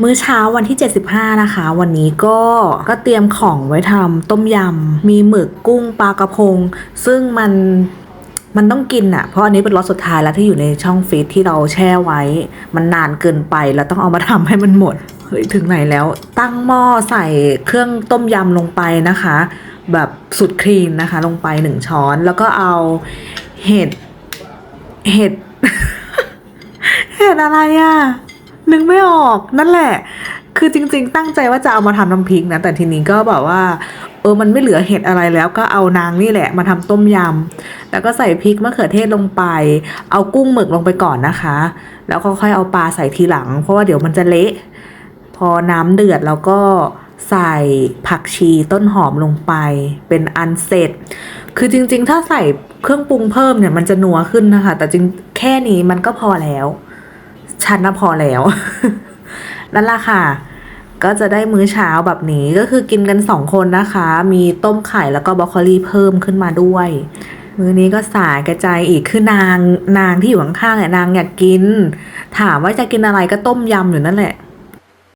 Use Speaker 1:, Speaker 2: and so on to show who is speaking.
Speaker 1: มื้อเช้าวันที่ 75 นะคะ วันนี้ก็ก็เตรียมของไว้ทำต้มยำ มีหมึกกุ้งปลากระพง ซึ่งมันมันต้องกินอะเพราะอันนี้เป็นรสสุดท้ายแล้วที่อยู่ในช่องฟรีซที่เราแช่ไว้ มันนานเกินไปแล้วต้องเอามาทำให้มันหมด เฮ้ย ถึงไหนแล้ว ตั้งหม้อใส่เครื่องต้มยำลงไปนะคะ แบบสุดคลีนนะคะ ลงไปหนึ่งช้อน แล้วก็เอาเห็ด เห็ด เห็ดอะไรอะ นึกไม่ออกนั่นแหละ คือจริง ๆ ตั้งใจว่าจะเอามาทำน้ำพริกนะ แต่ทีนี้ก็แบบว่า เออมันไม่เหลือเห็ดอะไรแล้วก็เอานางนี่แหละ มาทำต้มยำแล้วก็ใส่พริกมะเขือเทศลงไป เอากุ้งหมึกลงไปก่อนนะคะ แล้วก็ค่อยเอาปลาใส่ทีหลัง เพราะว่าเดี๋ยวมันจะเละ พอน้ำเดือดแล้วก็ใส่ผักชีต้นหอมลงไป เป็นอันเสร็จ คือจริง ๆ ถ้าใส่เครื่องปรุงเพิ่มเนี่ยมันจะนัวขึ้นนะคะ แต่จริงแค่นี้มันก็พอแล้ว ฉันน่ะพอแล้ว นั่นแหละค่ะ ก็จะได้มื้อเช้าแบบนี้ก็คือกินกันสองคนนะคะ มีต้มไข่แล้วก็บรอกโคลีเพิ่มขึ้นมาด้วย มื้อนี้ก็สายกระจายอีกคือนางนางที่อยู่ข้างๆเนี่ยนางอยากกิน ถามว่าจะกินอะไรก็ต้มยำอยู่นั่นแหละ